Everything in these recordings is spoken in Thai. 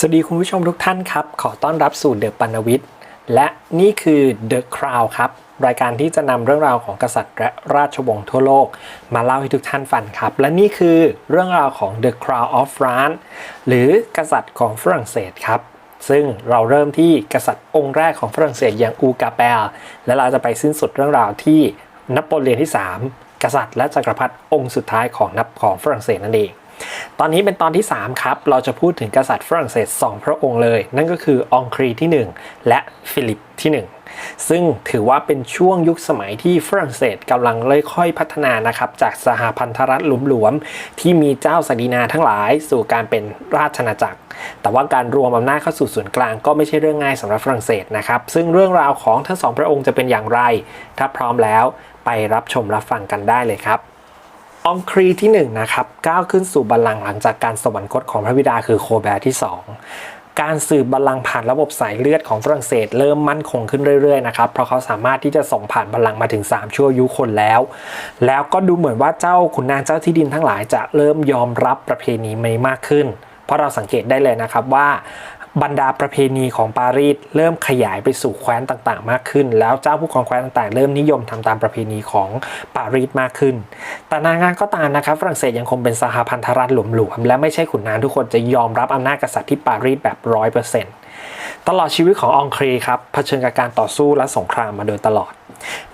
สวัสดีคุณผู้ชมทุกท่านครับ ขอต้อนรับสู่เดอะปันวิทย์และนี่คือ The Crown ครับ รายการที่จะนำเรื่องราวของกษัตริย์และราชวงศ์ทั่วโลก มาเล่าให้ทุกท่านฟังครับ และนี่คือเรื่องราวของ The Crown of France หรือกษัตริย์ของฝรั่งเศสครับ ซึ่งเราเริ่มที่กษัตริย์องค์แรกของฝรั่งเศสอย่างอูกาเปลและเราจะไปสิ้นสุดเรื่องราวที่นโปเลียนที่ 3 กษัตริย์และจักรพรรดิองค์สุดท้ายของนับของฝรั่งเศสนั่นเอง ตอนนี้เป็นตอนที่ 3 ครับ เราจะพูดถึงกษัตริย์ฝรั่งเศส 2 พระองค์เลย นั่นก็คือองครีที่ 1 และฟิลิปที่ 1 ซึ่งถือว่าเป็นช่วงยุคสมัยที่ฝรั่งเศสกำลังค่อยๆพัฒนานะครับ จากสหพันธรัฐหลวมๆ ที่มีเจ้าสดีนาทั้งหลายสู่การเป็นราชอาณาจักร แต่ว่าการรวมอำนาจเข้าสู่ส่วนกลางก็ไม่ใช่เรื่องง่ายสำหรับฝรั่งเศสนะครับ ซึ่งเรื่องราวของทั้งสองพระองค์จะเป็นอย่างไร ถ้าพร้อมแล้วไปรับชมรับฟังกันได้เลยครับ องครีที่1นงนะครับก้าวขึ้นสู่บัลลังก์หลังจากการสวรรคตของพระบิดาคือโคแบร์ที่ 2 การสืบบัลลังก์ผ่านระบบสายเลือดของฝรั่งเศสเริ่มมั่นคงขึ้นเรื่อยๆนะครับเพราะเขาสามารถที่จะส่งผ่านบัลลังก์มาถึง 3 ชั่วยุคนแล้ว แล้วก็ดูเหมือนว่าเจ้าขุนนางเจ้าที่ดินทั้งหลายจะเริ่มยอมรับประเพณีใหม่มากขึ้น เพราะเราสังเกตได้เลยนะครับว่า บรรดาประเพณีของปารีสเริ่มขยายไปสู่แคว้นต่างๆ มากขึ้น แล้วเจ้าผู้ครองแคว้นต่างๆ เริ่มนิยมทำตามประเพณีของปารีสมากขึ้น แต่นางงานก็ตามนะครับฝรั่งเศสยังคงเป็นสหพันธรัฐหลวมๆและไม่ใช่ขุนนางทุกคนจะยอมรับอำนาจกษัตริย์ที่ปารีสแบบร้อยเปอร์เซ็นต์ ตลอดชีวิตขององครีครับเผชิญกับการต่อสู้และสงครามมาโดยตลอด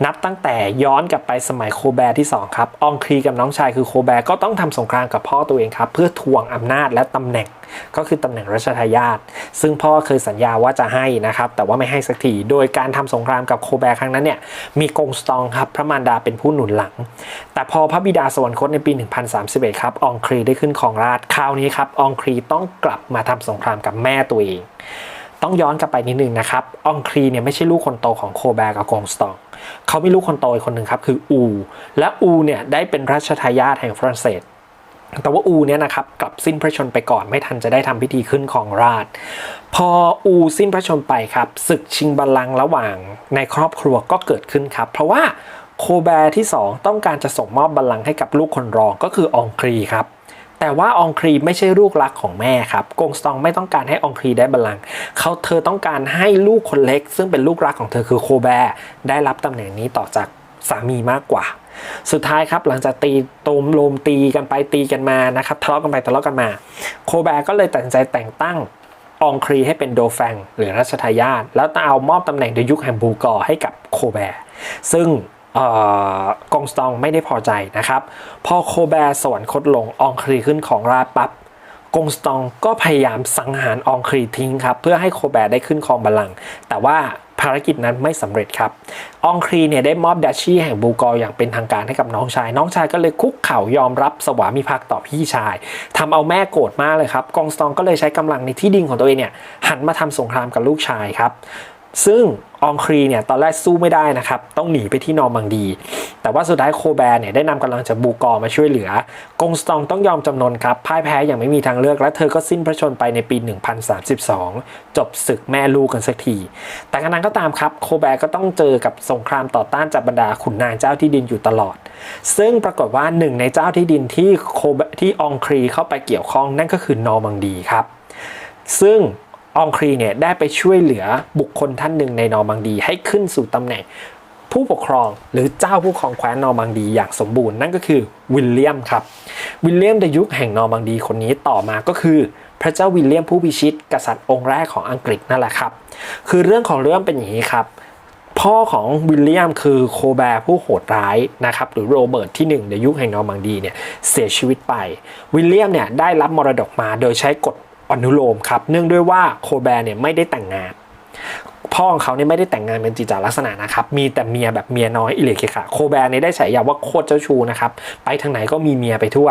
นับตั้งแต่ย้อนกลับไปสมัยโคแบร์ที่ 2 ครับองครีกับน้องชายคือโคแบร์ก็ต้องทำสงครามกับพ่อตัวเองครับ เพื่อทวงอำนาจและตำแหน่งก็คือตำแหน่งรัชทายาทซึ่งพ่อเคยสัญญาว่าจะให้นะครับ แต่ว่าไม่ให้สักทีโดยการทำสงครามกับโคแบร์ครั้งนั้นเนี่ยมีกงสตองครับพระมารดาเป็นผู้หนุนหลัง แต่พอพระบิดาสวรรคตในปี 1031 ครับองครีได้ขึ้นของราชคราวนี้ครับองครีต้องกลับมาทำสงครามกับแม่ตัวเอง ต้องย้อนกลับไปนิดนึงนะครับองครีเนี่ยไม่ใช่ลูกคนโตของโคแบร์กับกงสตองเขามีลูกคนโตอีกคนหนึ่งครับคืออู และอูเนี่ยได้เป็นรัชทายาทแห่งฝรั่งเศสแต่ว่าอูเนี่ยนะครับกลับสิ้นพระชนไปก่อนไม่ทันจะได้ทำพิธีขึ้นของราช พออูสิ้นพระชนไปครับศึกชิงบัลลังก์ระหว่างในครอบครัวก็เกิดขึ้นครับ เพราะว่าโคแบร์ที่ 2 ต้องการจะส่งมอบบัลลังก์ให้กับลูกคนรองก็คือองครีครับ แต่ว่าองครีไม่ใช่ลูกรักของแม่ครับกงสตองไม่ต้องการให้องครีได้บัลลังก์เขาเธอต้องการให้ลูกคนเล็ก ซึ่งเป็นลูกรักของเธอคือโคแบร์ได้รับตำแหน่งนี้ต่อจากสามีมากกว่า สุดท้ายครับหลังจากตีตมโลมตีกันไปตีกันมานะครับทะเลาะกันไปทะเลาะกันมา โคแบร์ก็เลยตัดสินใจแต่งตั้งองครีให้เป็นโดแฟงหรือรัชทายาทแล้วเอามอบตำแหน่งเดยุคแห่งบูกอร์ให้กับโคแบร์ซึ่ง กงสตองไม่ได้พอใจนะครับ พอโคแบร์สวรรคตลงองครีขึ้นของราชปั๊บกงสตองก็พยายามสังหารองครีทิ้งครับเพื่อให้โคแบร์ได้ขึ้นครองบัลลังก์แต่ว่าภารกิจนั้นไม่สำเร็จครับ องครีเนี่ยได้มอบดัชชีแห่งบูกอร์อย่างเป็นทางการให้กับน้องชาย น้องชายก็เลยคุกเข่ายอมรับสวามิภักดิ์ต่อพี่ชายทำเอาแม่โกรธมากเลยครับ กองสตองก็เลยใช้กำลังในที่ดินของตัวเองเนี่ยหันมาทำสงครามกับลูกชายครับ ซึ่งองครีเนี่ยตอนแรกสู้ไม่ได้นะครับ ต้องหนีไปที่นอร์มังดี แต่ว่าสุดท้ายโคแบร์เนี่ยได้นำกำลังจากบูกอร์มาช่วยเหลือ กงสตองต้องยอมจำนนครับพ่ายแพ้อย่างไม่มีทางเลือกและเธอก็สิ้นพระชนไปในปี 1032 จบศึกแม่ลูกกันสักที แต่กระนั้นก็ตามครับโคแบร์ก็ต้องเจอกับสงครามต่อต้านจากบรรดาขุนนางเจ้าที่ดินอยู่ตลอด ซึ่งปรากฏว่าหนึ่งในเจ้าที่ดินที่โคที่องครีเข้าไปเกี่ยวข้องนั่นก็คือนอร์มังดีครับซึ่ง องครีเนี่ยได้ไปช่วยเหลือบุคคลท่านหนึ่งในนอร์มังดีให้ขึ้นสู่ตำแหน่งผู้ปกครองหรือเจ้าผู้ครองแคว้นนอร์มังดีอย่างสมบูรณ์นั่นก็คือวิลเลียมครับ วิลเลียมในยุคแห่งนอร์มังดีคนนี้ต่อมาก็คือ พระเจ้าวิลเลียมผู้พิชิต กษัตริย์องค์แรกของอังกฤษนั่นแหละครับ คือเรื่องของเรื่องเป็นอย่างนี้ครับพ่อของวิลเลียมคือโคแบร์ผู้โหดร้ายนะครับหรือโรเบิร์ตที่ 1 ในยุคแห่งนอร์มังดีเนี่ยเสียชีวิตไป วิลเลียมเนี่ยได้รับมรดกมาโดยใช้กฎ อนุโลมครับ เนื่องด้วยว่าโคแบร์เนี่ยไม่ได้แต่งงาน พ่อของเขาเนี่ยไม่ได้แต่งงานเป็นจิจาลักษณะนะครับ มีแต่เมียแบบเมียน้อยอิเล็กเคค่ะโคแบร์เนี่ยได้ฉายาว่าโคตรเจ้าชู้นะครับ ไปทางไหนก็มีเมียไปทั่ว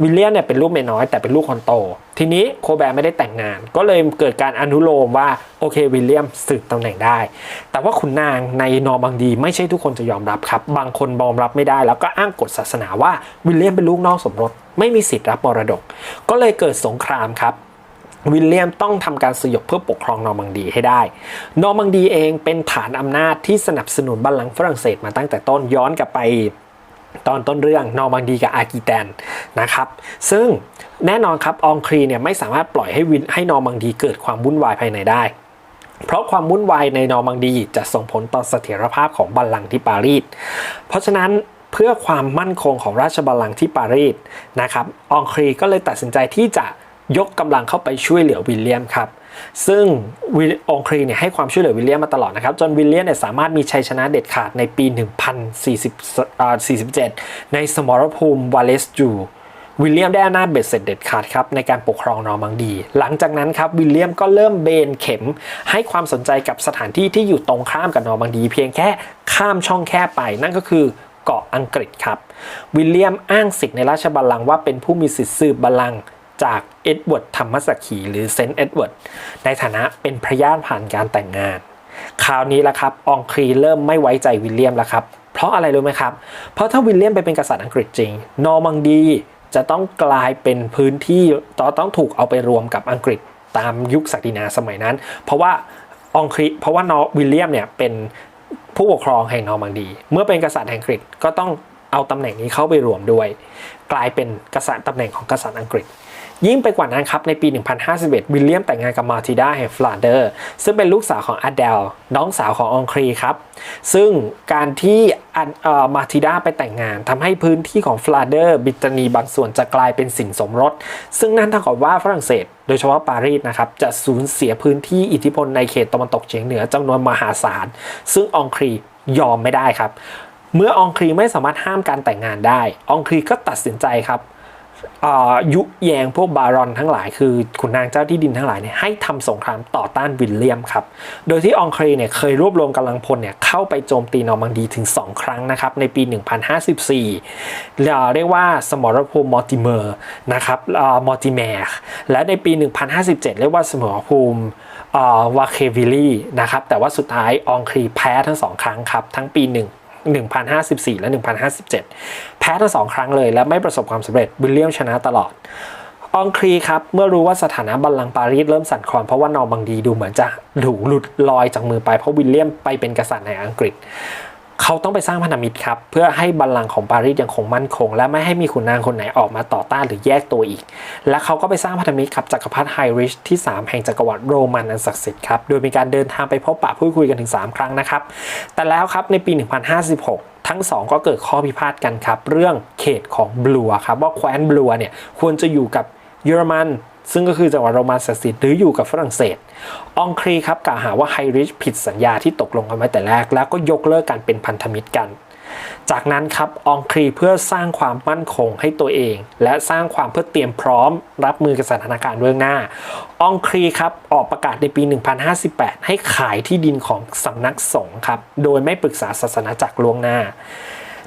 วิลเลียมเนี่ยเป็นลูกเมียน้อยแต่เป็นลูกคนโต ทีนี้โคแบร์ไม่ได้แต่งงาน ก็เลยเกิดการอนุโลมว่าโอเควิลเลียมสืบตำแหน่งได้ แต่ว่าขุนนางในนอร์มังดี ไม่ใช่ทุกคนจะยอมรับครับ บางคนยอมรับไม่ได้ แล้วก็อ้างกฎศาสนาว่าวิลเลียมเป็นลูกนอกสมรสไม่มีสิทธิ์รับมรดก ก็เลยเกิดสงครามครับ วิลเลียมต้องทำการสยบเพื่อปกครองนอร์มังดีให้ได้ นอร์มังดีเองเป็นฐานอำนาจที่สนับสนุนบัลลังก์ฝรั่งเศสมาตั้งแต่ต้นย้อนกลับไปตอนต้นเรื่องนอร์มังดีกับอากิแตนนะครับ ซึ่งแน่นอนครับองครีเนี่ยไม่สามารถปล่อยให้วินให้นอร์มังดีเกิดความวุ่นวายภายในได้ เพราะความวุ่นวายในนอร์มังดีจะส่งผลต่อเสถียรภาพของบัลลังก์ที่ปารีส เพราะฉะนั้นเพื่อความมั่นคงของราชบัลลังก์ที่ปารีสนะครับองครีก็เลยตัดสินใจที่จะ ยกกำลังเข้าไปช่วยเหลือวิลเลียมครับซึ่งองครีเนี่ยให้ความช่วยเหลือวิลเลียมมาตลอดนะครับ จนวิลเลียมเนี่ยสามารถมีชัยชนะเด็ดขาดในปี 1047 ในสมรภูมิวาเลสจูวิลเลียมได้อำนาจเบ็ดเสร็จเด็ดขาดครับในการปกครองนอร์มังดี หลังจากนั้นครับวิลเลียมก็เริ่มเบนเข็มให้ความสนใจกับสถานที่ที่อยู่ตรงข้ามกับนอร์มังดี เพียงแค่ข้ามช่องแคบไปนั่นก็คือเกาะอังกฤษครับ วิลเลียมอ้างสิทธิ์ในราชบัลลังก์ว่าเป็นผู้มีสิทธิ์สืบบัลลังก์ จากเอ็ดเวิร์ดธรรมสักขีหรือเซนต์เอ็ดเวิร์ดในฐานะเป็นพระญาติผ่านการแต่งงาน คราวนี้ละครับองครีเริ่มไม่ไว้ใจวิลเลียมแล้วครับ เพราะอะไรรู้ไหมครับ เพราะถ้าวิลเลียมไปเป็นกษัตริย์อังกฤษจริง นอร์มังดีจะต้องกลายเป็นพื้นที่ต่อต้องถูกเอาไปรวมกับอังกฤษตามยุคศักดินาสมัยนั้น เพราะว่าองครีเพราะว่านอวิลเลียมเนี่ยเป็นผู้ปกครองแห่งนอร์มังดี เมื่อเป็นกษัตริย์แห่งอังกฤษก็ต้องเอาตำแหน่งนี้เข้าไปรวมด้วย กลายเป็นกษัตริย์ตำแหน่งของกษัตริย์อังกฤษ ยิ่งไปกว่านั้นครับ ในปี 1051 วิลเลียมแต่งงานกับมาติดาแห่งฟลาเดอร์ซึ่งเป็นลูกสาวของอเดลน้องสาวขององครีครับ ซึ่งการที่มาติดาไปแต่งงานทำให้พื้นที่ของฟลาเดอร์บิตานีบางส่วนจะกลายเป็นสินสมรส ซึ่งนั่นเท่ากับว่าฝรั่งเศสโดยเฉพาะปารีสนะครับ จะสูญเสียพื้นที่อิทธิพลในเขตตะวันตกเฉียงเหนือจำนวนมหาศาล ซึ่งองครียอมไม่ได้ครับ เมื่อองครีไม่สามารถห้ามการแต่งงานได้ องครีก็ตัดสินใจครับ ยุแยงพวกบารอนทั้งหลายคือขุนนางเจ้าที่ดินทั้งหลายเนี่ยให้ทำสงครามต่อต้านวิลเลียมครับ โดยที่องครีเนี่ยเคยรวบรวมกำลังพลเนี่ยเข้าไปโจมตีนอร์มังดีถึง 2 ครั้งนะครับในปี 1054เรียกว่าสมรภูมิมอร์ติเมอร์นะครับมอร์ติแมร์และในปี 1057 เรียกว่าสมรภูมิวาเควิลีนะครับแต่ว่าสุดท้ายองครีแพ้ทั้งสองครั้งครับทั้งปีหนึ่ง 1054 และ 1057 แพ้ทั้งสองครั้งเลยและไม่ประสบความสำเร็จวิลเลียมชนะตลอดองครีครับ เมื่อรู้ว่าสถานะบัลลังก์ปารีสเริ่มสั่นคลอนเพราะว่านอร์มังดีดูเหมือนจะหลุดลอยจากมือไปเพราะวิลเลียมไปเป็นกษัตริย์ในอังกฤษ เขาต้องไปสร้างพันธมิตรครับ เพื่อให้บัลลังก์ของปารีสยังคงมั่นคง และไม่ให้มีขุนนางคนไหนออกมาต่อต้านหรือแยกตัวอีก และเขาก็ไปสร้างพันธมิตรกับจักรพรรดิไฮริชที่ 3 แห่งจักรวรรดิโรมันอันศักดิ์สิทธิ์ครับ โดยมีการเดินทางไปพบปะพูดคุยกันถึง 3 ครั้งนะครับ แต่แล้วครับในปี 1056ทั้งสองก็เกิดข้อพิพาทกันครับ เรื่องเขตของบลัวครับ ว่าแคว้นบลัวเนี่ยควรจะอยู่กับ เยอรมัน ซึ่งก็คือจังหวัดโรมันศักดิ์สิทธิ์หรืออยู่กับฝรั่งเศส องครีครับกล่าวหาว่าไฮริชผิดสัญญาที่ตกลงกันไว้แต่แรก แล้วก็ยกเลิกการเป็นพันธมิตรกัน จากนั้นครับองครีเพื่อสร้างความมั่นคงให้ตัวเอง และสร้างความเพื่อเตรียมพร้อม รับมือกับสถานการณ์เบื้องหน้า องครีครับออกประกาศในปี 1058 ให้ขายที่ดินของสำนักสงฆ์ครับโดยไม่ปรึกษาศาสนาจักรล่วงหน้า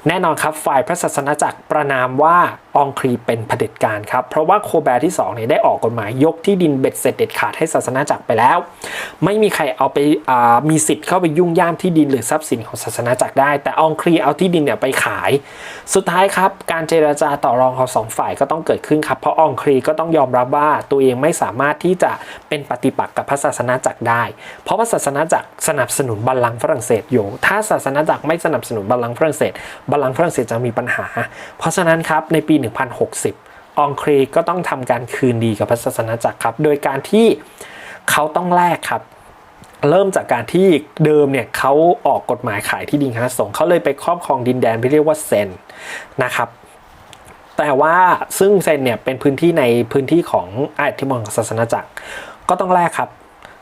แน่นอนครับฝ่ายพระศาสนาจักรประนามว่าองครีเป็นเผด็จการครับ เพราะว่าโคแบร์ที่2เนี่ยได้ออกกฎหมายยกที่ดินเบ็ดเสร็จเด็ดขาดให้ศาสนาจักรไปแล้ว ไม่มีใครเอาไปามีสิทธิ์เข้าไปยุ่งย่ามที่ดินหรือทรัพย์สินของศาสนาจักรได้ แต่องครีเอาที่ดินเนี่ยไปขาย สุดท้ายครับ การเจรจาต่อรองของสองฝ่ายก็ต้องเกิดขึ้นครับ เพราะองครีก็ต้องยอมรับว่าตัวเองไม่สามารถที่จะเป็นปฏิปักษ์กับพระศาสนาจักรได้ เพราะว่าศาสนาจักรสนับสนุนบัลลังก์ฝรั่งเศสอยู่ ถ้าศาสนาจักรไม่สนับสนุนบัลลังก์ฝรั่งเศสบลลังก์ฝรั่งเศสจะมีปัญหา เพราะฉะนั้นครับในปี 1060 องครีก็ต้องทำการคืนดีกับพระศาสนาจักรครับ โดยการที่เขาต้องแลกครับ เริ่มจากการที่เดิมเนี่ยเขาออกกฎหมายขายที่ดินคณะสงฆ์เขาเลยไปครอบครองดินแดนที่เรียกว่าเซนนะครับแต่ว่าซึ่งเซนเนี่ยเป็นพื้นที่ในพื้นที่ของอาธิมอนของศาสนาจักร ก็ต้องแลกครับ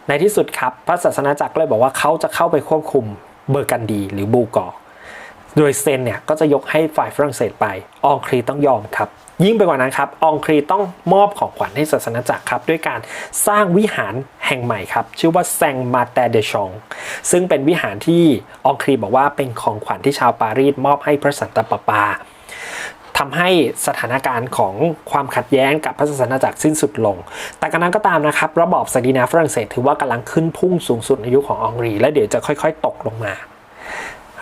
ในที่สุดครับ พระศาสนาจักรเลยบอกว่าเขาจะเข้าไปควบคุมเบอร์กันดีหรือบูกอ โดยเซนเนี่ยก็จะยกให้ฝ่ายฝรั่งเศสไปองครีต้องยอมครับ ยิ่งไปกว่านั้นครับองครีต้องมอบของขวัญให้ศาสนาจักรครับ ด้วยการสร้างวิหารแห่งใหม่ครับ ชื่อว่าแซงมาแตเดชอง ซึ่งเป็นวิหารที่องครีบอกว่าเป็นของขวัญที่ชาวปารีสมอบให้พระสันตะปาปาทำให้สถานการณ์ของความขัดแย้งกับพระศาสนาจักรสิ้นสุดลง แต่กันนั้นก็ตามนะครับ ระบอบศักดินาฝรั่งเศสถือว่ากำลังขึ้นพุ่งสูงสุดในยุคขององรี และเดี๋ยวจะค่อย ๆ ตกลงมา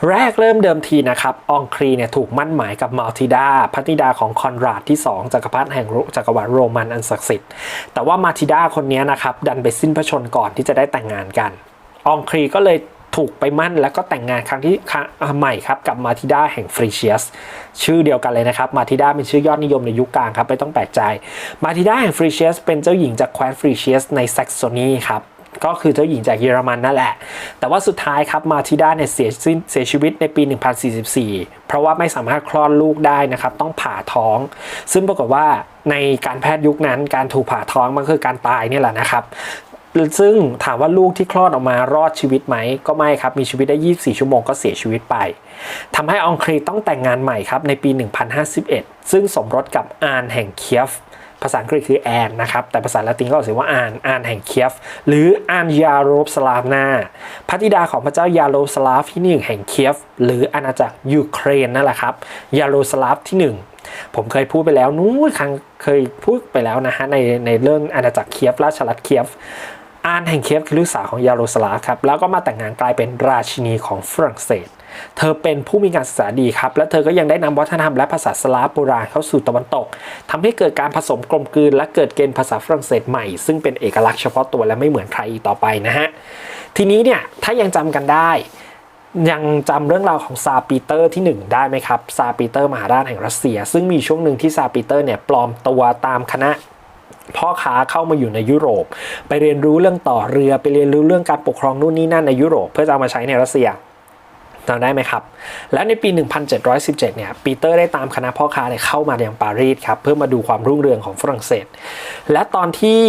แรกเริ่มเดิมทีนะครับองครีเนี่ยถูกมั่นหมายกับมัลติดาพัติดาของคอนราดที่ 2จักรพรรดิแห่งจักรวรรดิโรมันอันศักดิ์สิทธิ์แต่ว่ามาติดาคนนี้นะครับดันไปสิ้นพระชนก่อนที่จะได้แต่งงานกันองครีก็เลยถูกไปมั่นแล้วก็แต่งงานครั้งที่ใหม่ครับกับมาทิดาแห่งฟรีเชียสชื่อเดียวกันเลยนะครับมาทิดาเป็นชื่อยอดนิยมในยุคกลางครับไม่ต้องแปลกใจ มาทิดาแห่งฟรีเชียสเป็นเจ้าหญิงจากแคว้นฟรีเชียสในแซกโซนีครับ ก็คือเจ้าหญิงจากเยอรมันนั่นแหละ แต่ว่าสุดท้ายครับมาทิดาเนี่ยเสียสิ้นเสียชีวิตในปี 1044 เพราะว่าไม่สามารถคลอดลูกได้นะครับต้องผ่าท้อง ซึ่งปรากฏว่าในการแพทย์ยุคนั้นการถูกผ่าท้องมันคือการตายเนี่ยแหละนะครับซึ่งถามว่าลูกที่คลอดออกมารอดชีวิตไหมก็ไม่ครับ มีชีวิตได้ 24 ชั่วโมงก็เสียชีวิตไปทำให้องครีต้องแต่งงานใหม่ครับในปี 1051 ซึ่งสมรสกับอานแห่งเคียฟ ภาษาอังกฤษคือแอนนะครับ แต่ภาษาละตินก็ออกเสียงว่าอานอานแห่งเคียฟ หรืออานยาโรบสลาฟนาพระธิดาของพระเจ้ายาโรสลาฟที่หนึ่งแห่งเคียฟ หรืออาณาจักรยูเครนนั่นแหละครับยาโรสลาฟที่หนึ่งผมเคยพูดไปแล้วนู้นครั้งเคยพูดไปแล้วนะฮะในในเรื่องอาณาจักรเคียฟ ราชรัฐเคียฟอานแห่งเคียฟคือลูกสาวของยาโรสลาฟครับแล้วก็มาแต่งงานกลายเป็นราชินีของฝรั่งเศส เธอเป็นผู้มีการศึกษาดีครับ และเธอก็ยังได้นำวัฒนธรรมและภาษาสลาฟโบราณเข้าสู่ตะวันตกทำให้เกิดการผสมกลมกลืน และเกิดเกณฑ์ภาษาฝรั่งเศสใหม่ ซึ่งเป็นเอกลักษณ์เฉพาะตัวและไม่เหมือนใครอีกต่อไปนะฮะ ทีนี้เนี่ยถ้ายังจำกันได้ยังจำเรื่องราวของซาปีเตอร์ที่ 1 ได้ไหมครับ ซาปีเตอร์มหาราชแห่งรัสเซีย ซึ่งมีช่วงหนึ่งที่ซาปีเตอร์เนี่ยปลอมตัวตามคณะพ่อค้าเข้ามาอยู่ในยุโรป ไปเรียนรู้เรื่องต่อเรือไปเรียนรู้เรื่องการปกครองนู่นนี่นั่นในยุโรป เพื่อจะเอามาใช้ในรัสเซีย จำได้ไหมครับ แล้วในปี 1717 เนี่ย ปีเตอร์ได้ตามคณะพ่อค้าเนี่ยเข้ามายังปารีสครับ เพื่อมาดูความรุ่งเรืองของฝรั่งเศส และตอนที่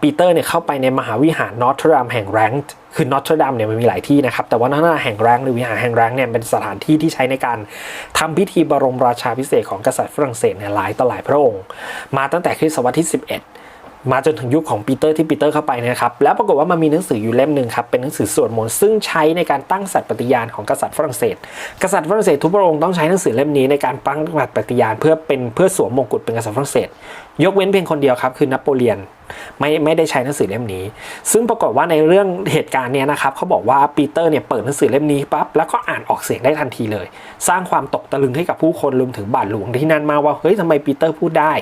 ปีเตอร์เนี่ยเข้าไปในมหาวิหารนอตเทอร์ดัมแห่งแรงค์คือนอตเทอร์ดัมเนี่ยมันมีหลายที่นะครับ แต่ว่านอตเทอร์ดัมแห่งแรงหรือวิหารแห่งแรงเนี่ยเป็นสถานที่ที่ใช้ในการทำพิธีบรมราชาพิเศษของกษัตริย์ฝรั่งเศสเนี่ยหลายต่อหลายพระองค์ มาตั้งแต่คริสตศตวรรษที่ 11 มาจนถึงยุคของปีเตอร์ที่ปีเตอร์เข้าไปนะครับแล้วปรากฏว่ามันมีหนังสืออยู่เล่มหนึ่งครับเป็นหนังสือสวดมนต์ซึ่งใช้ในการตั้งสัตย์ปฏิญาณของกษัตริย์ฝรั่งเศส กษัตริย์ฝรั่งเศสทุกพระองค์ต้องใช้หนังสือเล่มนี้ในการตั้งสัตย์ปฏิญาณเพื่อเป็นเพื่อสวมมงกุฎเป็นกษัตริย์ฝรั่งเศส ยกเว้นเพียงคนเดียวครับคือนโปเลียนไม่ไม่ได้ใช้หนังสือเล่มนี้ ซึ่งปรากฏว่าในเรื่องเหตุการณ์เนี้ยนะครับเขาบอกว่าปีเตอร์เนี่ยเปิดหนังสือเล่มนี้ปั๊บแล้วก็อ่านออกเสียงได้ทันทีเลย สร้างความตกตะลึงให้กับผู้คนรวมถึงบาทหลวงที่นั่นมาว่าเฮ้ยทำไมปีเตอร์พูดได้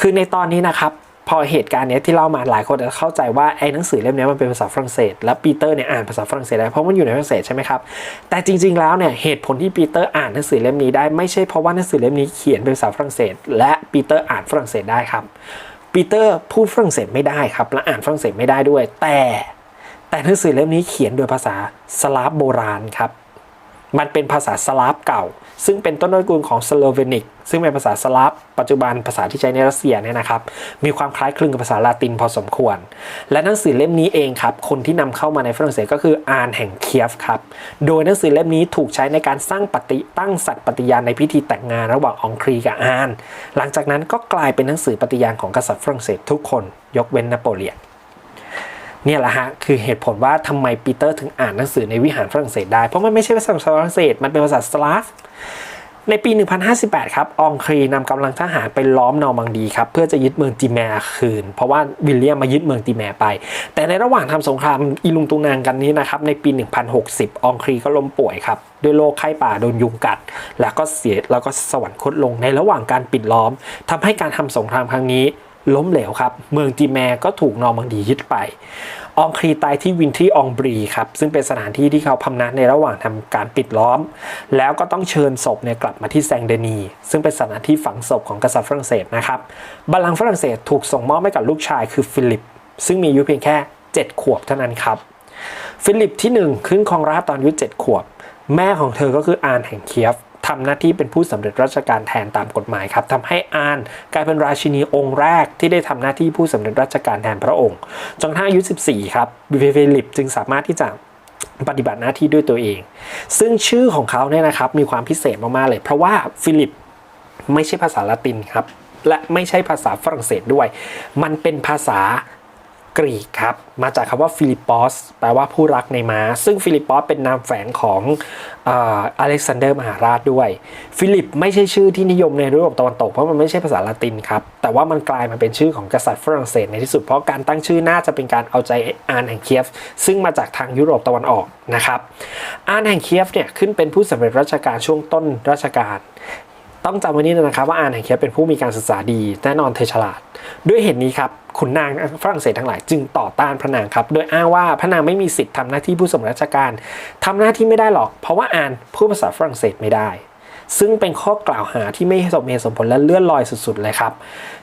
คือในตอนนี้นะครับ พอเหตุการณ์นี้ที่เล่ามาหลายคนจะเข้าใจว่าไอ้หนังสือเล่มนี้มันเป็นภาษาฝรั่งเศส และปีเตอร์เนี่ยอ่านภาษาฝรั่งเศสได้เพราะมันอยู่ในฝรั่งเศสใช่ไหมครับแต่จริง ๆแล้วเนี่ยเหตุผลที่ปีเตอร์อ่านหนังสือเล่มนี้ได้ไม่ใช่เพราะว่าหนังสือเล่มนี้เขียนเป็นภาษาฝรั่งเศส และปีเตอร์อ่านฝรั่งเศสได้ครับปีเตอร์พูดฝรั่งเศสไม่ได้ครับและอ่านฝรั่งเศสไม่ได้ด้วย แต่แต่หนังสือเล่มนี้เขียนโดยภาษาสลาฟโบราณครับมันเป็นภาษาสลาฟเก่า ซึ่งเป็นต้นตระกูลของสโลเวนิกซึ่งเป็นภาษาสลาฟปัจจุบันภาษาที่ใช้ในรัสเซียเนี่ยนะครับ มีความคล้ายคลึงกับภาษาลาตินพอสมควร และหนังสือเล่มนี้เองครับ คนที่นำเข้ามาในฝรั่งเศสก็คืออานแห่งเคียฟครับ โดยหนังสือเล่มนี้ถูกใช้ในการสร้างปฏิตั้งสัตย์ปฏิญาณในพิธีแต่งงานระหว่างองครีกับอาน หลังจากนั้นก็กลายเป็นหนังสือปฏิญาณของกษัตริย์ฝรั่งเศสทุกคน ยกเว้นนโปเลียน เนี่ยแหละฮะคือเหตุผลว่าทำไมปีเตอร์ถึงอ่านหนังสือในวิหารฝรั่งเศสได้ เพราะมันไม่ใช่ภาษาฝรั่งเศส มันเป็นภาษาสลาฟในปี 1058 ครับองครีนำกำลังทหารไปล้อมนอร์มังดีครับ เพื่อจะยึดเมืองติแมร์คืน เพราะว่าวิลเลียมมายึดเมืองติแมร์ไป แต่ในระหว่างทำสงครามอีลุงตุงนางกันนี้นะครับ ในปี 1060องครีก็ล้มป่วยครับ ด้วยโรคไข้ป่าโดนยุงกัด แล้วก็เสียแล้วก็สวรรคตลงในระหว่างการปิดล้อมทำให้การทำสงครามครั้งนี้ ล้มเหลวครับ เมืองติแมร์ก็ถูกนอร์มังดียึดไปองครีตายที่วินที่องบรีครับ ซึ่งเป็นสถานที่ที่เขาพำนักในระหว่างทำการปิดล้อม แล้วก็ต้องเชิญศพเนี่ยกลับมาที่แซงเดนี ซึ่งเป็นสถานที่ฝังศพของกษัตริย์ฝรั่งเศสนะครับบัลลังก์ฝรั่งเศสถูกส่งมอบให้กับลูกชายคือฟิลิป ซึ่งมีอายุเพียงแค่ 7 ขวบเท่านั้นครับฟิลิปที่ 1 ขึ้นครองราชย์ตอนอายุ7ขวบ แม่ของเธอก็คืออานแห่งเคียฟ ทำหน้าที่เป็นผู้สำเร็จราชการแทนตามกฎหมายครับทำให้อานกลายเป็นราชินีองค์แรกที่ได้ทำหน้าที่ผู้สำเร็จราชการแทนพระองค์จนกระทั่งอายุ 14 ครับเฟิลิปจึงสามารถที่จะปฏิบัติหน้าที่ด้วยตัวเอง ซึ่งชื่อของเขาเนี่ยนะครับมีความพิเศษมากๆเลย เพราะว่าฟิลิปไม่ใช่ภาษาละตินครับและไม่ใช่ภาษาฝรั่งเศสด้วย มันเป็นภาษา กรีกครับ มาจากคำว่าฟิลิปปอสแปลว่าผู้รักในม้า ซึ่งฟิลิปปอสเป็นนามแฝงของอเล็กซานเดอร์มหาราชด้วย ฟิลิปไม่ใช่ชื่อที่นิยมในยุโรปตะวันตก เพราะมันไม่ใช่ภาษาละตินครับ แต่ว่ามันกลายมาเป็นชื่อของกษัตริย์ฝรั่งเศสในที่สุด เพราะการตั้งชื่อน่าจะเป็นการเอาใจอานแห่งเคียฟ ซึ่งมาจากทางยุโรปตะวันออกนะครับ อานแห่งเคียฟเนี่ยขึ้นเป็นผู้สำเร็จราชการช่วงต้นราชการ ต้องจำไว้นี่นะครับ ว่าอานแห่งเคียเป็นผู้มีการศึกษาดีแน่นอนเธอฉลาด ด้วยเหตุนี้ครับขุนนางฝรั่งเศสทั้งหลายจึงต่อต้านพระนางครับ โดยอ้างว่าพระนางไม่มีสิทธิ์ทำหน้าที่ผู้สมราชการทำหน้าที่ไม่ได้หรอก เพราะว่าอานพูดภาษาฝรั่งเศสไม่ได้ ซึ่งเป็นข้อกล่าวหาที่ไม่สมเหตุสมผลและเลื่อนลอยสุดๆเลยครับ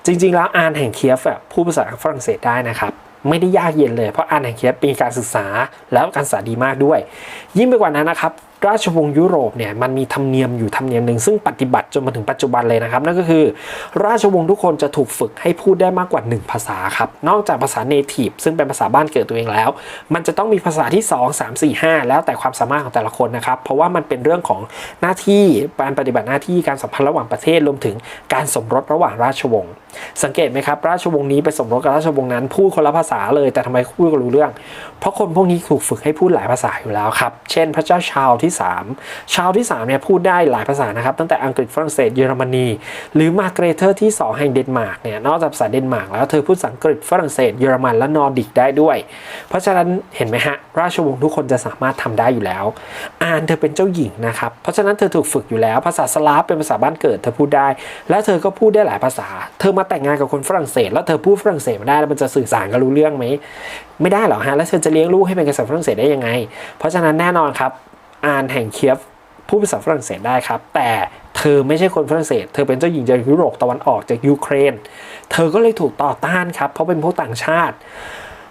จริงๆ แล้วอานแห่งเคียฟอะพูดภาษาฝรั่งเศสได้นะครับไม่ได้ยากเย็นเลยเพราะอานแห่งเคียฟมีการศึกษาแล้วการศึกษาดีมากด้วย ยิ่งไปกว่านั้นนะครับ ราชวงศ์ยุโรปเนี่ยมันมีธรรมเนียมอยู่ธรรมเนียมหนึ่งซึ่งปฏิบัติจนมาถึงปัจจุบันเลยนะครับ นั่นก็คือราชวงศ์ทุกคนจะถูกฝึกให้พูดได้มากกว่า 1 ภาษาครับ นอกจากภาษาเนทีฟซึ่งเป็นภาษาบ้านเกิดตัวเองแล้ว มันจะต้องมีภาษาที่ 2 3 4 5 แล้วแต่ความสามารถของแต่ละคนนะครับ เพราะว่ามันเป็นเรื่องของหน้าที่การปฏิบัติหน้าที่การสัมพันธ์ระหว่างประเทศรวมถึงการสมรสระหว่างราชวงศ์ สังเกตไหมครับ ราชวงศ์นี้ไปสมรสกับราชวงศ์นั้นพูดคนละภาษาเลยแต่ทำไมพูดกันรู้เรื่อง เพราะคนพวกนี้ถูกฝึกให้พูดหลายภาษาอยู่แล้วครับ เช่น พระเจ้าชาวที่ 3 ชาวที่ 3 เนี่ยพูดได้หลายภาษานะครับ ตั้งแต่อังกฤษฝรั่งเศสเยอรมนี หรือมาเกรเทอร์ที่ 2 แห่งเดนมาร์กเนี่ยนอกจากภาษาเดนมาร์กแล้วเธอพูดภาษาอังกฤษฝรั่งเศสเยอรมันและนอร์ดิกได้ด้วย เพราะฉะนั้นเห็นไหมฮะราชวงศ์ทุกคนจะสามารถทำได้อยู่แล้วอานเธอเป็นเจ้าหญิงนะครับเพราะฉะนั้นเธอถูกฝึกอยู่แล้ว ภาษาสลาฟเป็นภาษาบ้านเกิดเธอพูดได้ และเธอก็พูดได้หลายภาษา เธอมาแต่งงานกับคนฝรั่งเศส แล้วเธอพูดฝรั่งเศสมาได้แล้วมันจะสื่อสารกันรู้เรื่องไหมไม่ได้หรอกฮะแล้วเธอจะเลี้ยงลูกให้เป็นกษัตริย์ฝรั่งเศสได้ยังไง เพราะฉะนั้นแน่นอนครับอานแห่งเคียฟพูดภาษาฝรั่งเศสได้ครับ แต่เธอไม่ใช่คนฝรั่งเศส เธอเป็นเจ้าหญิงจากยุโรปตะวันออกจากยูเครน เธอก็เลยถูกต่อต้านครับ เพราะเป็นพวกต่างชาติ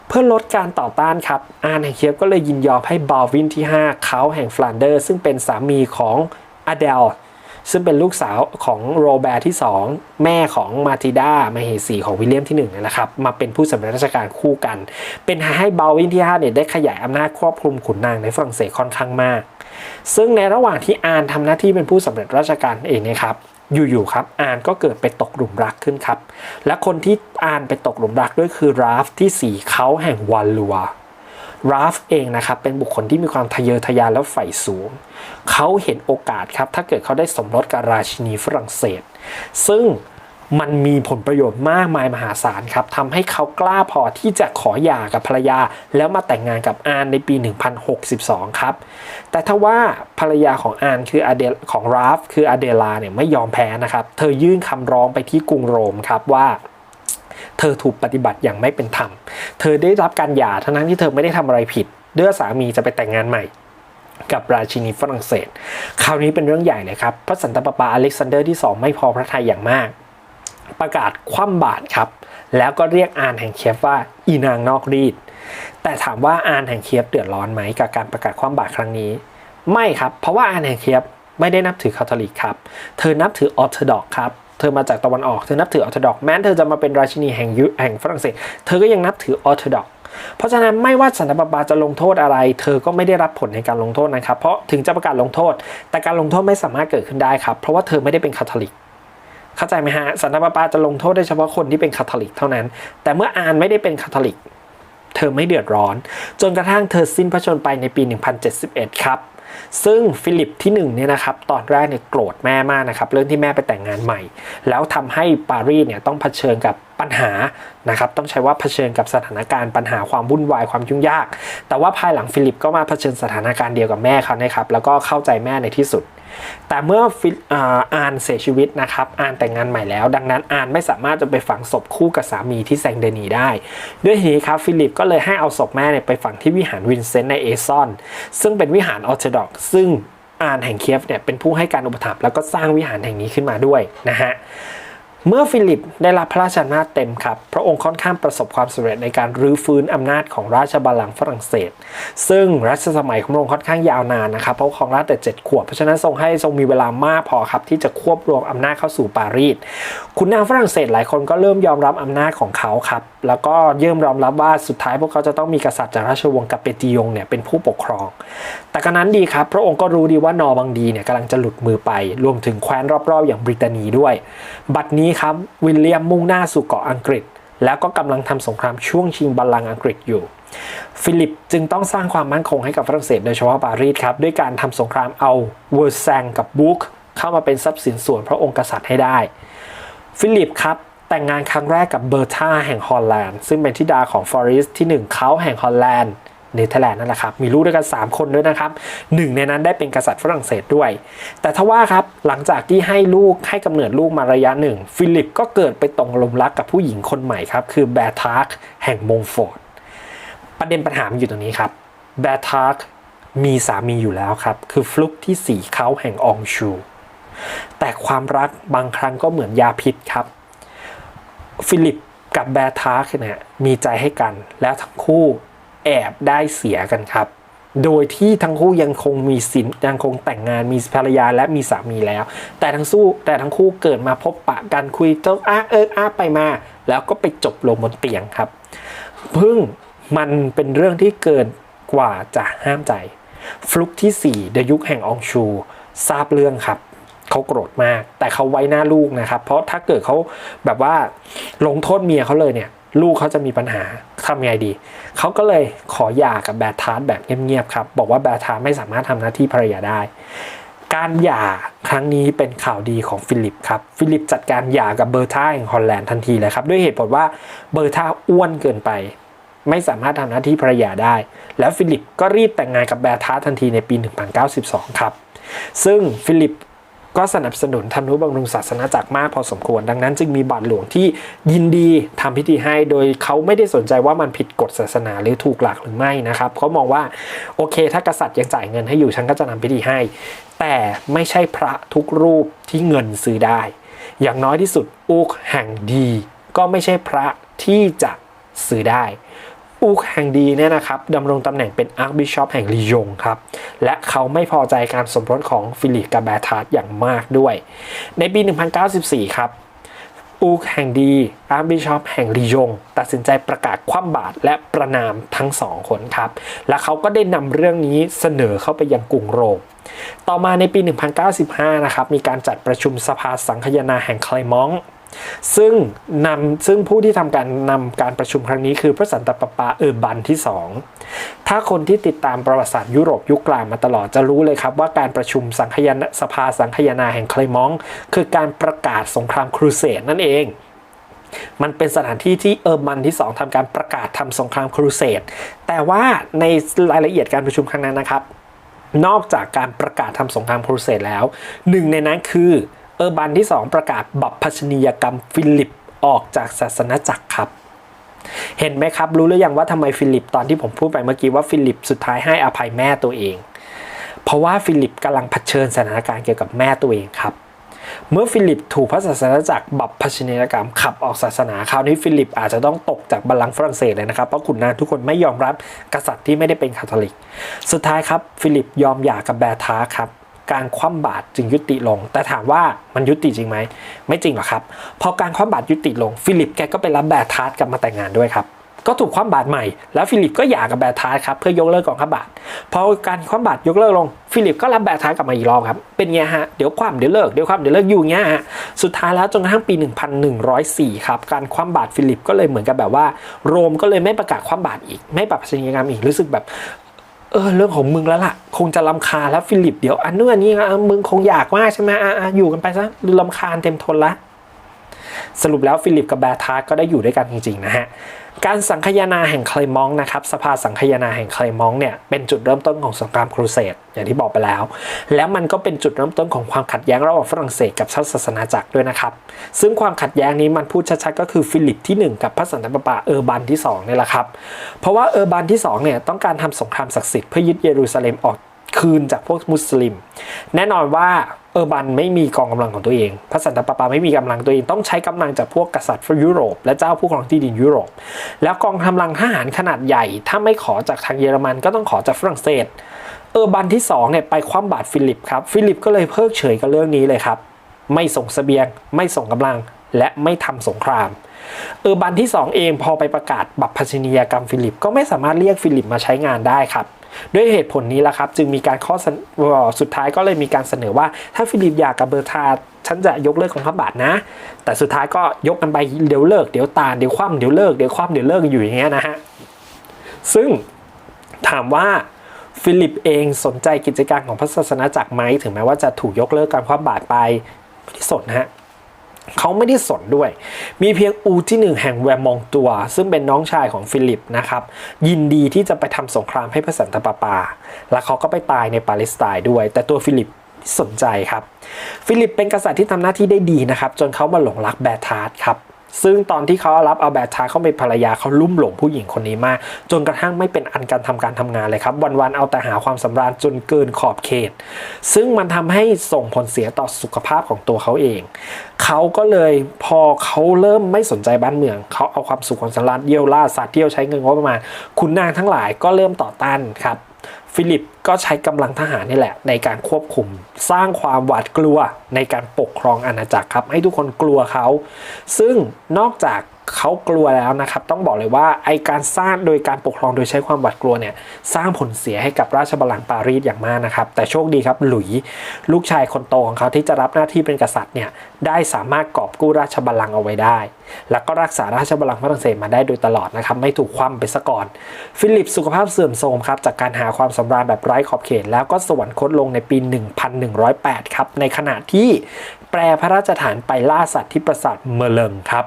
เพื่อลดการต่อต้านครับ อานแห่งเคียฟก็เลยยินยอมให้บาวินที่ 5 เขาแห่งฟลานเดอร์ ซึ่งเป็นสามีของอเดล ซึ่งเป็นลูกสาวของโรแบร์ที่ 2 แม่ของมาติดามาเหสีของวิลเลียมที่1นยนะครับมาเป็นผู้สำเร็จราชการคู่กัน เป็นให้เบลวินที่5เนี่ยได้ขยายอำนาจครอบคลุมขุนนางในฝรั่งเศสค่อนข้างมาก ซึ่งในระหว่างที่อานทำหน้าที่เป็นผู้สำเร็จราชการเองเนะครับอยู่ๆครับอานก็เกิดไปตกหลุมรักขึ้นครับ และคนที่อานไปตกหลุมรักด้วยคือราฟที่4เขาแห่งวาลัว ราฟเองนะครับเป็นบุคคลที่มีความทะเยอทะยานและใฝ่สูง เขาเห็นโอกาสครับถ้าเกิดเขาได้สมรสกับราชินีฝรั่งเศส ซึ่งมันมีผลประโยชน์มากมายมหาศาลครับทำให้เขากล้าพอที่จะขอหย่ากับภรรยา แล้วมาแต่งงานกับอานในปี 1062 ครับ แต่ถ้าว่าภรรยาของอานคืออเดลของราฟ คืออเดลาเนี่ยไม่ยอมแพ้นะครับ เธอยื่นคำร้องไปที่กรุงโรมครับว่า เธอถูกปฏิบัติอย่างไม่เป็นธรรม เธอได้รับการหย่าทั้งนั้นที่เธอไม่ได้ทำอะไรผิดเดือสามีจะไปแต่งงานใหม่ กับราชินีฝรั่งเศส คราวนี้เป็นเรื่องใหญ่เลยครับพระสันตะปาปาอเล็กซานเดอร์ที่ 2 ไม่พอพระทัยอย่างมาก ประกาศคว่ำบาตรครับ แล้วก็เรียกอานแห่งเคียฟว่าอีนางนอกรีด แต่ถามว่าอานแห่งเคียฟเดือดร้อนไหมกับการประกาศคว่ำบาตรครั้งนี้ ไม่ครับ เพราะว่าอานแห่งเคียฟไม่ได้นับถือคาทอลิกครับ เธอนับถือออร์โธดอกครับ ธอมาจากตะวันออก เธอนับถือออร์โธดอกแม้เธอจะมาเป็นราชินีแห่งยุแห่งฝรั่งเศส เธอก็ยังนับถือออร์โธดอก เพราะฉะนั้นไม่ว่าสันตะปาปาจะลงโทษอะไร เธอก็ไม่ได้รับผลในการลงโทษนะครับ เพราะถึงจะประกาศลงโทษ แต่การลงโทษไม่สามารถเกิดขึ้นได้ครับ เพราะว่าเธอไม่ได้เป็นคาทอลิก เข้าใจไหมฮะ สันตปาปาจะลงโทษได้เฉพาะคนที่เป็นคาทอลิกเท่านั้น แต่เมื่ออานไม่ได้เป็นคาทอลิก เธอไม่เดือดร้อน จนกระทั่งเธอสิ้นพระชนไปในปี 1071 ครับ ซึ่งฟิลิปที่หนึ่งเนี่ยนะครับตอนแรกเนี่ยโกรธแม่มากนะครับเรื่องที่แม่ไปแต่งงานใหม่ แล้วทำให้ปารีสเนี่ยต้องเผชิญกับปัญหานะครับต้องใช้ว่าเผชิญกับสถานการณ์ปัญหาความวุ่นวายความยุ่งยาก แต่ว่าภายหลังฟิลิปก็มาเผชิญสถานการณ์เดียวกับแม่เขานะครับแล้วก็เข้าใจแม่ในที่สุด แต่เมื่ออาอานเสียชีวิตนะครับอานแต่งงานใหม่แล้ว ดังนั้นอานไม่สามารถจะไปฝังศพคู่กับสามีที่แซงเดนีได้ ด้วยเหตุนี้ครับฟิลิปก็เลยให้เอาศพแม่เนี่ยไปฝังที่วิหารวินเซนต์ในเอซอน ซึ่งเป็นวิหารออร์โธดอกซึ่งอานแห่งเคียฟเนี่ยเป็นผู้ให้การอุปถัมภ์แล้วก็สร้างวิหารแห่งนี้ขึ้นมาด้วยนะฮะ เมื่อฟิลิปได้รับพระราชอำนาจเต็มครับ พระองค์ค่อนข้างประสบความสำเร็จในการรื้อฟื้นอำนาจของราชบัลลังก์ฝรั่งเศส ซึ่งรัชสมัยของพระองค์ค่อนข้างยาวนานนะครับ เพราะครองราชแต่เจ็ดขวบ เพราะฉะนั้นทรงให้ทรงมีเวลามากพอครับที่จะควบรวมอำนาจเข้าสู่ปารีส คุณนางฝรั่งเศสหลายคนก็เริ่มยอมรับอำนาจของเขาครับ แล้วก็เยิ่มยอมรับว่าสุดท้ายพวกเขาจะต้องมีกษัตริย์จากราชวงศ์กาเปติยงเนี่ยเป็นผู้ปกครอง แต่กระนั้นดีครับ พระองค์ก็รู้ดีว่านอร์บังดีเนี่ยกำลังจะหลุดมือไป รวมถึงแคว้นรอบๆ อย่างบริตานีด้วย บัดนี้ครับ วิลเลียมมุ่งหน้าสู่เกาะอังกฤษ แล้วก็กำลังทำสงครามช่วงชิงบัลลังก์อังกฤษอยู่ ฟิลิปจึงต้องสร้างความมั่นคงให้กับฝรั่งเศสโดยเฉพาะปารีสครับด้วยการทำสงครามเอาเวอร์แซงกับบุกเข้ามาเป็นทรัพย์สินส่วนพระองค์กษัตริย์ให้ได้ ฟิลิปครับแต่งงานครั้งแรกกับเบอร์ธาแห่งฮอลแลนด์ ซึ่งเป็นธิดาของฟอริสที่ 1 เขาแห่งฮอลแลนด์ เนเธอร์แลนด์นั่นแหละครับ มีลูกด้วยกัน 3 คนด้วยนะครับหนึ่งในนั้นได้เป็นกษัตริย์ฝรั่งเศสด้วย แต่ทว่าครับหลังจากที่ให้ลูกให้กำเนิดลูกมาระยะหนึ่ง ฟิลิปก็เกิดไปตกหลงรักกับผู้หญิงคนใหม่ครับ คือแบร์ทาร์กแห่งมงฟอร์ดประเด็นปัญหามันอยู่ตรงนี้ครับแบร์ทาร์กมีสามีอยู่แล้วครับ คือฟลุกที่สี่เขาแห่งองชู แต่ความรักบางครั้งก็เหมือนยาพิษครับ ฟิลิปกับแบร์ทาร์กเนี่ยมีใจให้กันแล้วทั้งคู่ แอบได้เสียกันครับ โดยที่ทั้งคู่ยังคงมีสินยังคงแต่งงานมีภรรยาและมีสามีแล้ว แต่ทั้งสู้แต่ทั้งคู่เกิดมาพบปะกันคุยเจ้าอ้าเอิกอ้าไปมา แล้วก็ไปจบลงบนเตียงครับ พึ่งมันเป็นเรื่องที่เกินกว่าจะห้ามใจ ฟลุกที่ 4 เดยุคแห่งองชู ทราบเรื่องครับเขาโกรธมาก แต่เขาไว้หน้าลูกนะครับ เพราะถ้าเกิดเขาแบบว่าลงโทษเมียเขาเลยเนี่ย ลูกเขาจะมีปัญหาทำไงดี เขาก็เลยขอหย่ากับแบร์ทาร์ดแบบเงียบๆครับ บอกว่าแบร์ทาร์ดไม่สามารถทำหน้าที่ภรรยาได้ การหย่าครั้งนี้เป็นข่าวดีของฟิลิปครับ ฟิลิปจัดการหย่ากับเบอร์ท่าแห่งฮอลแลนด์ทันทีเลยครับ ด้วยเหตุผลว่าเบอร์ท่าอ้วนเกินไป ไม่สามารถทำหน้าที่ภรรยาได้ แล้วฟิลิปก็รีบแต่งงานกับแบร์ทาร์ทันทีในปี1092 ครับซึ่งฟิลิป ก็สนับสนุนทำนุบำรุงศาสนาจักรมากพอสมควร ดังนั้นจึงมีบาทหลวงที่ยินดีทำพิธีให้ โดยเขาไม่ได้สนใจว่ามันผิดกฎศาสนาหรือถูกหลักหรือไม่นะครับเขามองว่าโอเค ถ้ากษัตริย์ยังจ่ายเงินให้อยู่ฉันก็จะทำพิธีให้ แต่ไม่ใช่พระทุกรูปที่เงินซื้อได้ อย่างน้อยที่สุดอุกแห่งดี ก็ไม่ใช่พระที่จะซื้อได้ อุกแห่งดีเนี่ยนะครับดำรงตำแหน่งเป็นอาร์คบิชอปแห่งลียงครับ และเขาไม่พอใจการสมรสของฟิลิปกับแบร์ทาร์ดอย่างมากด้วย ในปี 1094 ครับอูกแห่งดีอาร์บิชอปแห่งลียง ตัดสินใจประกาศคว่ำบาตรและประนามทั้งสองคนครับ และเขาก็ได้นำเรื่องนี้เสนอเข้าไปยังกรุงโรม ต่อมาในปี 1095 นะครับ มีการจัดประชุมสภาสังคายนาแห่งคลมอง ซึ่งนำซึ่งผู้ที่ทำการนำการประชุมครั้งนี้คือพระสันตะปาปาเออบันที่ 2 ถ้าคนที่ติดตามประวัติศาสตร์ยุโรปยุคกลางมาตลอดจะรู้เลยครับว่าการประชุมสังคายนาสภาสังคายนาแห่งคลมอง คือการประกาศสงครามครูเสดนั่นเองมันเป็นสถานที่ที่เออร์มันที่ 2ทำการประกาศทำสงครามครูเสด แต่ว่าในรายละเอียดการประชุมครั้งนั้นนะครับ นอกจากการประกาศทำสงครามครูเสดแล้ว หนึ่งในนั้นคือ เออร์บันที่ 2 ประกาศบัพพชนียกรรมฟิลิปออกจากศาสนาจักรครับ เห็นไหมครับ รู้หรือยังว่าทำไมฟิลิปตอนที่ผมพูดไปเมื่อกี้ว่าฟิลิปสุดท้ายให้อภัยแม่ตัวเอง เพราะว่าฟิลิปกำลังเผชิญสถานการณ์เกี่ยวกับแม่ตัวเองครับ เมื่อฟิลิปถูกพระศาสนาจักรบัพพชนียกรรมขับออกศาสนาคราวนี้ฟิลิปอาจจะต้องตกจากบัลลังก์ฝรั่งเศสเลยนะครับเพราะขุนนางทุกคนไม่ยอมรับกษัตริย์ที่ไม่ได้เป็นคาทอลิก สุดท้ายครับฟิลิปยอมหย่ากับแบร์ทาครับ การคว่ำบาตรจึงยุติลง แต่ถามว่ามันยุติจริงไหม ไม่จริงหรอกครับ พอการคว่ำบาตรยุติลง ฟิลิปแกก็ไปรับแบร์ทาร์กลับมาแต่งงานด้วยครับก็ถูกคว่ำบาตรใหม่แล้วฟิลิปก็หย่ากับแบร์ทาร์ครับเพื่อยกเลิกกองคว่ำบาตรพอการคว่ำบาตรยกเลิกลงฟิลิปก็รับแบร์ทาร์กลับมาอีกรอบครับเป็นไงฮะเดี๋ยวคว่ำเดี๋ยวเลิกเดี๋ยวคว่ำเดี๋ยวเลิกอยู่เงี้ยฮะสุดท้ายแล้วจนกระทั่งปี 1104ครับการคว่ำบาตรฟิลิปก็เลยเหมือนกับแบบว่า โรมก็เลยไม่ประกาศคว่ำบาตรอีกไม่ปรับชนียกรรมอีกรู้สึกแบบ เออเรื่องของมึงแล้วล่ะ คงจะลำคาแล้วฟิลิปเดี๋ยวอันนู้นอันนี้อะมึงคงอยากมากใช่ไหมอะอะอยู่กันไปซะลำคาญเต็มทนละ สรุปแล้วฟิลิปกับแบร์ทาร์ก็ได้อยู่ด้วยกันจริงๆนะฮะ การสังคายนาแห่งเคลมองนะครับสภาสังคายนาแห่งเคลมองเนี่ยเป็นจุดเริ่มต้นของสงครามครูเสดอย่างที่บอกไปแล้ว แล้วมันก็เป็นจุดเริ่มต้นของความขัดแย้งระหว่างฝรั่งเศสกับชาติศาสนาจักรด้วยนะครับ ซึ่งความขัดแย้งนี้มันพูดชัดๆก็คือฟิลิปที่ 1 กับพระสันตะปาปาเออร์บันที่2เนี่ยแหละครับ เพราะว่าเออร์บันที่2เนี่ยต้องการทำสงครามศักดิ์สิทธิ์เพื่อยึดเยรูซาเล็มออกคืนจากพวกมุสลิม แน่นอนว่า เออร์บันไม่มีกองกำลังของตัวเองพระสันตะปาปาไม่มีกำลังตัวเองต้องใช้กำลังจากพวกกษัตริย์ยุโรป และเจ้าผู้ครองที่ดินยุโรป แล้วกองกำลังทหารขนาดใหญ่ ถ้าไม่ขอจากทางเยอรมันก็ต้องขอจากฝรั่งเศส เออร์บันที่2เนี่ยไปคว่ำบาตรฟิลิปครับฟิลิปก็เลยเพิกเฉยกับเรื่องนี้เลยครับ ไม่ส่งเสบียง ไม่ส่งกำลังและไม่ทำสงครามเออร์บันที่ 2 เองพอไปประกาศบัพพชนียกรรมฟิลิป ก็ไม่สามารถเรียกฟิลิปมาใช้งานได้ครับ ด้วยเหตุผลนี้แหละครับ จึงมีการข้อส,สุดท้ายก็เลยมีการเสนอว่าถ้าฟิลิปอยากกับเบอร์ทาฉันจะยกเลิกกองทัพบาทนะ แต่สุดท้ายก็ยกกันไปเดี๋ยวเลิกเดี๋ยวตาเดี๋ยวคว่ำเดี๋ยวเลิกเดี๋ยวคว่ำเดี๋ยวเลิกอยู่อย่างเงี้ยนะฮะซึ่งถามว่าฟิลิปเองสนใจกิจการของพระศาสนาจักรไหมถึงแม้ว่าจะถูกยกเลิกการคว่ำบาตรไปไม่ได้สนนะฮะ เขาไม่ได้สนด้วย มีเพียงอูที่หนึ่งแห่งแวร์มองตัว ซึ่งเป็นน้องชายของฟิลิปนะครับ ยินดีที่จะไปทำสงครามให้พระสันตะปาปา และเขาก็ไปตายในปาเลสไตน์ด้วย แต่ตัวฟิลิปสนใจครับ ฟิลิปเป็นกษัตริย์ที่ทำหน้าที่ได้ดีนะครับ จนเขามาหลงรักแบทาร์ดครับ ซึ่งตอนที่เขารับเอาแบทาเข้าเป็นภรรยาเขาลุ่มหลงผู้หญิงคนนี้มาก จนกระทั่งไม่เป็นอันการทำการทำงานเลยครับ วันๆเอาแต่หาความสำราญจนเกินขอบเขต ซึ่งมันทำให้ส่งผลเสียต่อสุขภาพของตัวเขาเอง เขาก็เลยพอเขาเริ่มไม่สนใจบ้านเมือง เขาเอาความสุขความสำราญเยี่ยวล่าสัตว์เที่ยวใช้เงินงบประมาณ คุณนางทั้งหลายก็เริ่มต่อต้านครับฟิลิป ก็ใช้กำลังทหารนี่แหละ ในการควบคุม สร้างความหวาดกลัวในการปกครองอาณาจักรครับ ให้ทุกคนกลัวเขา ซึ่งนอกจากเขากลัวแล้วนะครับ ต้องบอกเลยว่าไอการสร้างโดยการปกครองโดยใช้ความหวาดกลัวเนี่ยสร้างผลเสียให้กับราชบัลลังก์ปารีสอย่างมากนะครับ แต่โชคดีครับหลุยส์ลูกชายคนโตของเขาที่จะรับหน้าที่เป็นกษัตริย์เนี่ยได้สามารถกอบกู้ราชบัลลังก์เอาไว้ได้ แล้วก็รักษาราชบัลลังก์ฝรั่งเศสมาได้โดยตลอดนะครับไม่ถูกคว่ำไปซะก่อน ฟิลิปสุขภาพเสื่อมโทรมครับจากการหาความสำราญแบบไร้ขอบเขต แล้วก็สวรรคตลงในปี 1108 ครับ ในขณะที่แปรพระราชฐานไปล่าสัตว์ที่ปราสาทเมอร์เลิงครับ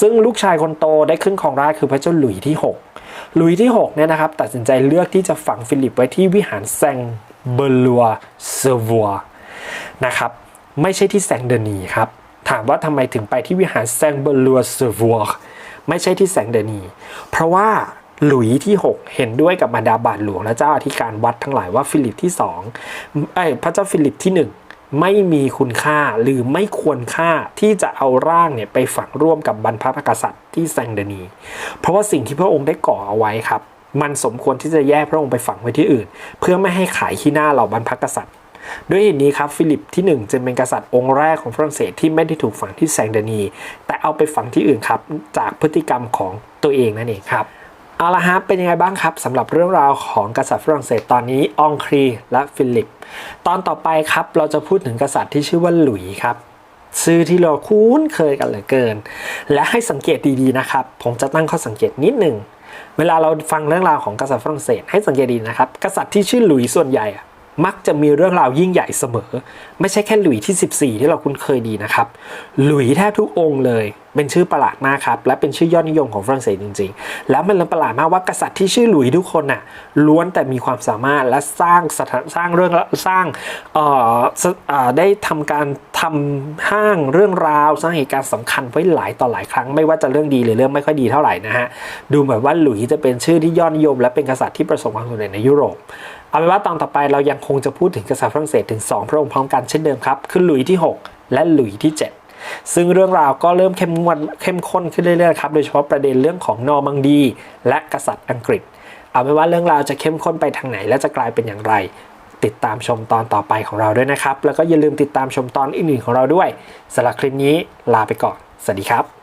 ซึ่งลูกชายคนโตได้ขึ้นครองราชคือพระเจ้าหลุยที่ 6 หลุยที่6เนี่ยนะครับตัดสินใจเลือกที่จะฝังฟิลิปไว้ที่วิหารแซงเบลัวเซวัวนะครับไม่ใช่ที่แซงเดนีครับถามว่าทำไมถึงไปที่วิหารแซงเบลัวเซวัวไม่ใช่ที่แซงเดนี เพราะว่า หลุยส์ที่ 6 เห็นด้วยกับบรรดาบาทหลวงและเจ้าอธิการวัดทั้งหลายว่าฟิลิปที่2เอ้พระเจ้าฟิลิปที่ 1ไม่มีคุณค่าหรือไม่ควรค่าที่จะเอาร่างเนี่ยไปฝังร่วมกับบรรพกษัตริย์ที่แซงเดนี เพราะว่าสิ่งที่พระองค์ได้ก่อเอาไว้ครับ มันสมควรที่จะแยกพระองค์ไปฝังไว้ที่อื่น เพื่อไม่ให้ขายขี้หน้าเหล่าบรรพกษัตริย์ ด้วยเหตุนี้ครับฟิลิปที่ 1 จึงเป็นกษัตริย์องค์แรกของฝรั่งเศสที่ไม่ได้ถูกฝังที่แซงเดนี แต่เอาไปฝังที่อื่นครับจากพฤติกรรมของตัวเองนั่นเองครับ เอาละฮะเป็นยังไงบ้างครับสำหรับเรื่องราวของกษัตริย์ฝรั่งเศสตอนนี้องครีและฟิลิป ตอนต่อไปครับเราจะพูดถึงกษัตริย์ที่ชื่อว่าหลุยส์ครับชื่อที่เราคุ้นเคยกันเหลือเกิน และให้สังเกตดีๆนะครับ ผมจะตั้งข้อสังเกตนิดหนึ่งเวลาเราฟังเรื่องราวของกษัตริย์ฝรั่งเศสให้สังเกตดีนะครับ กษัตริย์ที่ชื่อหลุยส์ส่วนใหญ่อะ มักจะมีเรื่องราวยิ่งใหญ่เสมอ ไม่ใช่แค่หลุยส์ที่ 14 ที่เราคุ้นเคยดีนะครับ หลุยแทบทุกองค์เลย เป็นชื่อประหลาดมากครับ และเป็นชื่อยอดนิยมของฝรั่งเศสจริง ๆ แล้วมันประหลาดมากว่ากษัตริย์ที่ชื่อหลุยทุกคนน่ะล้วนแต่มีความสามารถและสร้างสถานสร้างเรื่องสร้างเอ่อได้ทำการทำห้างเรื่องราว สร้างเหตุการณ์สำคัญไว้หลายต่อหลายครั้ง ไม่ว่าจะเรื่องดีหรือเรื่องไม่ค่อยดีเท่าไหร่นะฮะดูเหมือนว่าหลุยจะเป็นชื่อที่ยอดนิยม และเป็นกษัตริย์ที่ประสบความสำเร็จในยุโรป เอาเป็นว่าตอนต่อไปเรายังคงจะพูดถึงกษัตริย์ฝรั่งเศสถึง 2 พระองค์พร้อมกันเช่นเดิมครับ คือหลุยที่ 6 และหลุยที่ 7 ซึ่งเรื่องราวก็เริ่มเข้มงวดเข้มข้นขึ้นเรื่อยๆครับ โดยเฉพาะประเด็นเรื่องของนอร์มังดี และกษัตริย์อังกฤษ เอาเป็นว่าเรื่องราวจะเข้มข้นไปทางไหน และจะกลายเป็นอย่างไร ติดตามชมตอนต่อไปของเราด้วยนะครับ แล้วก็อย่าลืมติดตามชมตอนอื่นๆของเราด้วยสำหรับคลิปนี้ลาไปก่อน สวัสดีครับ